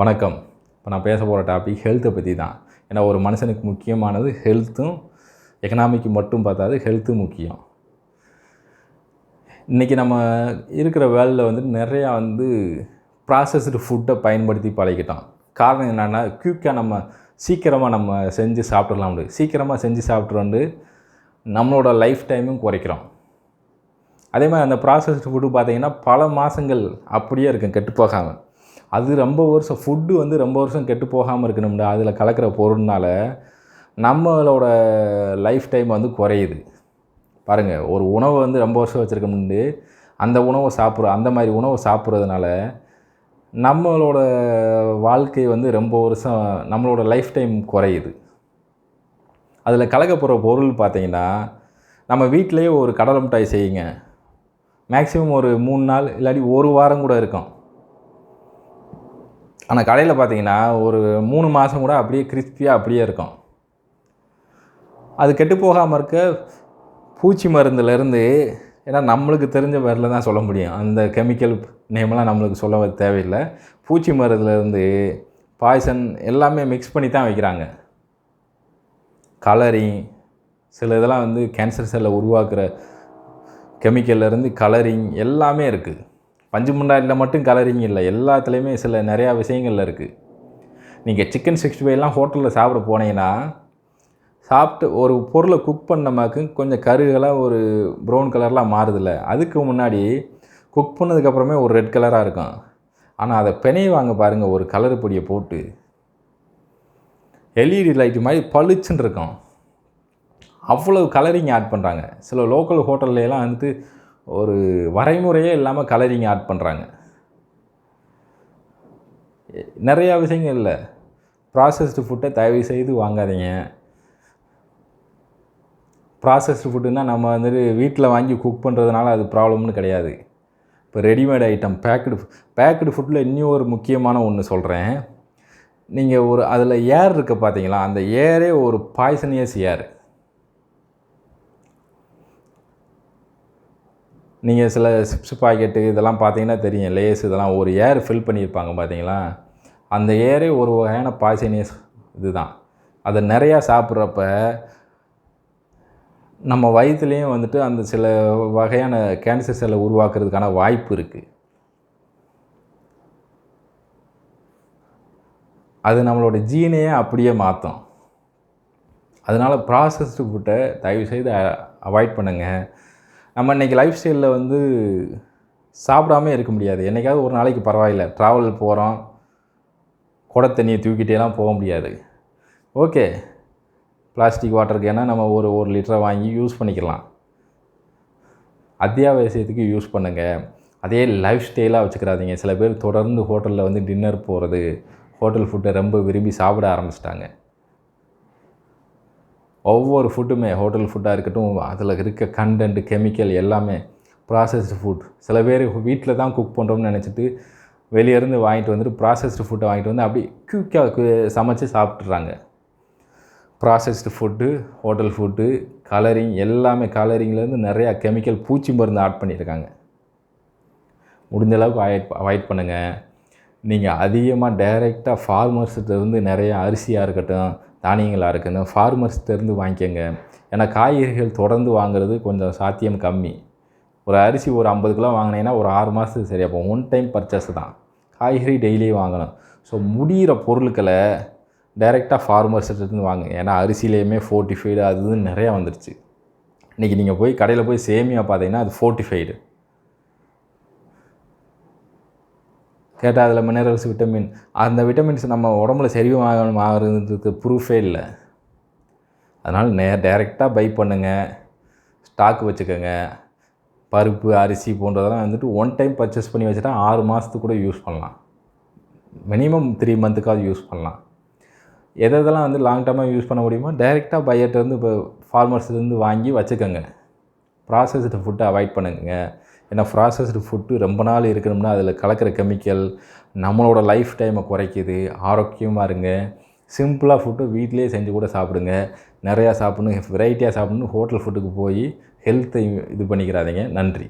வணக்கம். இப்போ நான் பேச போகிற டாபிக் ஹெல்த்தை பற்றி தான் ஏன்னா ஒரு மனுஷனுக்கு முக்கியமானது ஹெல்த்தும் எக்கனாமிக்கு மட்டும் பார்த்தாது ஹெல்த்தும் முக்கியம். இன்றைக்கி நம்ம இருக்கிற வேலையில் வந்து நிறையா வந்து ப்ராசஸ்டு ஃபுட்டை பயன்படுத்தி பழகிட்டோம். காரணம் என்னென்னா குயிக்காக நம்ம சீக்கிரமாக நம்ம செஞ்சு சாப்பிட்றலாம் முடியும் சீக்கிரமாக செஞ்சு சாப்பிட்ரு வந்து நம்மளோட லைஃப் டைமும் குறைக்கிறோம். அதே மாதிரி அந்த ப்ராசஸ்டு ஃபுட்டு பார்த்திங்கன்னா பல மாதங்கள் அப்படியே இருக்கும் கெட்டு போகாமல் அது ரொம்ப வருஷம் ஃபுட்டு வந்து ரொம்ப வருஷம் கெட்டு போகாமல் இருக்கணும்னா அதில் கலக்கிற பொருள்னால நம்மளோட லைஃப் டைம் வந்து குறையுது. பாருங்கள் ஒரு உணவை வந்து ரொம்ப வருஷம் வச்சுருக்கோம்னு அந்த உணவை சாப்பிட்ற அந்த மாதிரி உணவை சாப்பிட்றதுனால நம்மளோட வாழ்க்கை வந்து ரொம்ப வருஷம் நம்மளோட லைஃப் டைம் குறையுது. அதில் கலக்க போகிற பொருள் பார்த்தீங்கன்னா நம்ம வீட்டிலேயே ஒரு கடலை மிட்டாய் செய்யுங்க. மேக்ஸிமம் ஒரு மூணு நாள் இல்லாட்டி ஒரு வாரம் கூட இருக்கும். ஆனால் கடையில் பார்த்தீங்கன்னா ஒரு மூணு மாதம் கூட அப்படியே கிறிஸ்பியாக அப்படியே இருக்கும். அது கெட்டு போகாமல் இருக்க பூச்சி மருந்துலேருந்து ஏன்னா நம்மளுக்கு தெரிஞ்ச பேரில் தான் சொல்ல முடியும். அந்த கெமிக்கல் நேம்லாம் நம்மளுக்கு சொல்ல தேவையில்லை. பூச்சி மருந்துலேருந்து பாய்சன் எல்லாமே மிக்ஸ் பண்ணி தான் வைக்கிறாங்க. கலரிங் சில இதெல்லாம் வந்து கேன்சர் செல்லை உருவாக்குற கெமிக்கல்லேருந்து கலரிங் எல்லாமே இருக்குது பஞ்சு முண்டாயில் மட்டும் கலரிங் இல்லை. எல்லாத்துலேயுமே சில நிறையா விஷயங்கள் இருக்குது நீங்கள் சிக்கன் சிக்ஸ்டி ஃபைவ்லாம் ஹோட்டலில் சாப்பிட போனீங்கன்னா சாப்பிட்டு ஒரு பொருளை குக் பண்ணமாக்கு கொஞ்சம் கருகெல்லாம் ஒரு ப்ரௌன் கலர்லாம் மாறுதில்ல. அதுக்கு முன்னாடி குக் பண்ணதுக்கப்புறமே ஒரு ரெட் கலராக இருக்கும். ஆனால் அதை பெனையை வாங்க பாருங்கள் ஒரு கலர் பொடியை போட்டு. எல்இடி லைட்டு மாதிரி பளிச்சுன்னு இருக்கும். அவ்வளவு கலரிங் ஆட் பண்ணுறாங்க சில லோக்கல் ஹோட்டல்லாம் வந்துட்டு ஒரு வரைமுறையே இல்லாமல் கலரிங் ஆட் பண்ணுறாங்க நிறையா விஷயங்கள் இல்லை ப்ராசஸ்டு ஃபுட்டை தயவு செய்து வாங்காதீங்க. ப்ராசஸ்டு ஃபுட்டுன்னா நம்ம வந்துட்டு வீட்டில் வாங்கி குக் பண்ணுறதுனால அது ப்ராப்ளம்னு கிடையாது. இப்போ ரெடிமேட் ஐட்டம் பேக்கடு பேக்கடு ஃபுட்டில் இன்னும் ஒரு முக்கியமான ஒன்று சொல்கிறேன் நீங்கள் ஒரு அதில் ஏர் இருக்க பார்த்தீங்களா அந்த ஏரே ஒரு பாய்சனியஸ் ஏர் நீங்கள் சில சிப்ஸ் பாக்கெட்டு இதெல்லாம் பார்த்தீங்கன்னா தெரியும். லேஸ் இதெல்லாம் ஒரு ஏர் ஃபில் பண்ணியிருப்பாங்க பார்த்தீங்களா? அந்த ஏரே ஒரு வகையான பாய்சனியஸ் இதுதான். அதை நிறையா சாப்பிட்றப்ப நம்ம வயிற்றுலேயும் வந்துட்டு அந்த சில வகையான கேன்சர் செல்லை உருவாக்குறதுக்கான வாய்ப்பு இருக்குது அது நம்மளோட ஜீனையே அப்படியே மாற்றும். அதனால் ப்ராசஸ்டு ஃபுட்டை தயவுசெய்து அவாய்ட் பண்ணுங்கள் நம்ம இன்றைக்கி லைஃப் ஸ்டைலில் வந்து சாப்பிடாமே இருக்க முடியாது. என்றைக்காவது ஒரு நாளைக்கு பரவாயில்ல. ட்ராவல் போகிறோம் குட தண்ணியை தூக்கிட்டேலாம் போக முடியாது. ஓகே பிளாஸ்டிக் வாட்டர் ஏன்னா நம்ம ஒரு ஒரு லிட்டரை வாங்கி யூஸ் பண்ணிக்கலாம். அத்தியாவசியத்துக்கு யூஸ் பண்ணுங்கள் அதே லைஃப் ஸ்டைலாக வச்சுக்கிறாதீங்க. சில பேர் தொடர்ந்து ஹோட்டலில் வந்து டின்னர் போகிறது ஹோட்டல் ஃபுட்டை ரொம்ப விரும்பி சாப்பிட ஆரம்பிச்சிட்டாங்க. ஒவ்வொரு ஃபுட்டுமே ஹோட்டல் ஃபுட்டாக இருக்கட்டும் அதில் இருக்க கண்டென்ட் கெமிக்கல் எல்லாமே ப்ராசஸ்டு ஃபுட் சில பேர் வீட்டில் தான் குக் பண்ணுறோம்னு நினச்சிட்டு வெளியேருந்து வாங்கிட்டு வந்துட்டு ப்ராசஸ்டு ஃபுட்டை வாங்கிட்டு வந்து அப்படி குயிக்காக சமைச்சு சாப்பிட்றாங்க processed food hotel food colouring எல்லாமே கலரிங்லேருந்து நிறையா கெமிக்கல் பூச்சி மருந்து ஆட் பண்ணியிருக்காங்க. முடிஞ்ச அளவுக்கு அவாய்ட் அவாய்ட் பண்ணுங்கள் நீங்கள் அதிகமாக டைரெக்டாக ஃபார்மர்ஸ்கிட்டருந்து நிறைய அரிசியாக இருக்கட்டும் தானியங்களாக இருக்கட்டும் ஃபார்மர்ஸ்கிட்டருந்து வாங்கிக்கோங்க. ஏன்னா காய்கறிகள் தொடர்ந்து வாங்குறது கொஞ்சம் சாத்தியம் கம்மி. ஒரு அரிசி ஒரு ஐம்பது கிலோ வாங்கினீங்கன்னா ஒரு ஆறு மாதத்துக்கு சரியாக போகும். ஒன் டைம் பர்ச்சேஸ் தான். காய்கறி டெய்லியும் வாங்கணும். ஸோ முடிகிற பொருட்களை டைரெக்டாக ஃபார்மர்ஸ்கிட்டருந்து வாங்க ஏன்னா அரிசிலேயுமே ஃபோர்ட்டிஃபைடு அது இதுன்னு நிறையா வந்துருச்சு. இன்றைக்கி நீங்கள் போய் கடையில் போய் சேமியா பார்த்தீங்கன்னா அது ஃபோர்ட்டிஃபைடு கேட்டால் அதில் மினரல்ஸ் விட்டமின் அந்த விட்டமின்ஸ் நம்ம உடம்புல சரிவாகணும் ஆகிறதுக்கு ப்ரூஃபே இல்லை. அதனால் நே டைரெக்டாக பை பண்ணுங்கள் ஸ்டாக் வச்சுக்கோங்க. பருப்பு அரிசி போன்றதெல்லாம் வந்துட்டு ஒன் டைம் பர்ச்சேஸ் பண்ணி வச்சுட்டா ஆறு மாதத்துக்கு கூட யூஸ் பண்ணலாம். மினிமம் த்ரீ மந்த்துக்காவது யூஸ் பண்ணலாம். எதை இதெல்லாம் வந்து லாங் டர்மாக யூஸ் பண்ண முடியுமோ டைரெக்டாக பையர்ட்டேருந்து இப்போ ஃபார்மர்ஸ்லேருந்து வாங்கி வச்சுக்கோங்க. ப்ராசஸ்டு ஃபுட்டை அவாய்ட் பண்ணுங்க. ஏன்னா ப்ராசஸ்டு ஃபுட்டு ரொம்ப நாள் இருக்கணும்னா அதில் கலக்கிற கெமிக்கல் நம்மளோட லைஃப் டைமை குறைக்குது. ஆரோக்கியமாக இருங்க. சிம்பிளாக ஃபுட்டு வீட்டிலே செஞ்சு கூட சாப்பிடுங்க. நிறையா சாப்பிட்ணும் வெரைட்டியாக சாப்பிட்ணும் ஹோட்டல் ஃபுட்டுக்கு போய் ஹெல்த்தை இது பண்ணிக்கிறாதீங்க. நன்றி.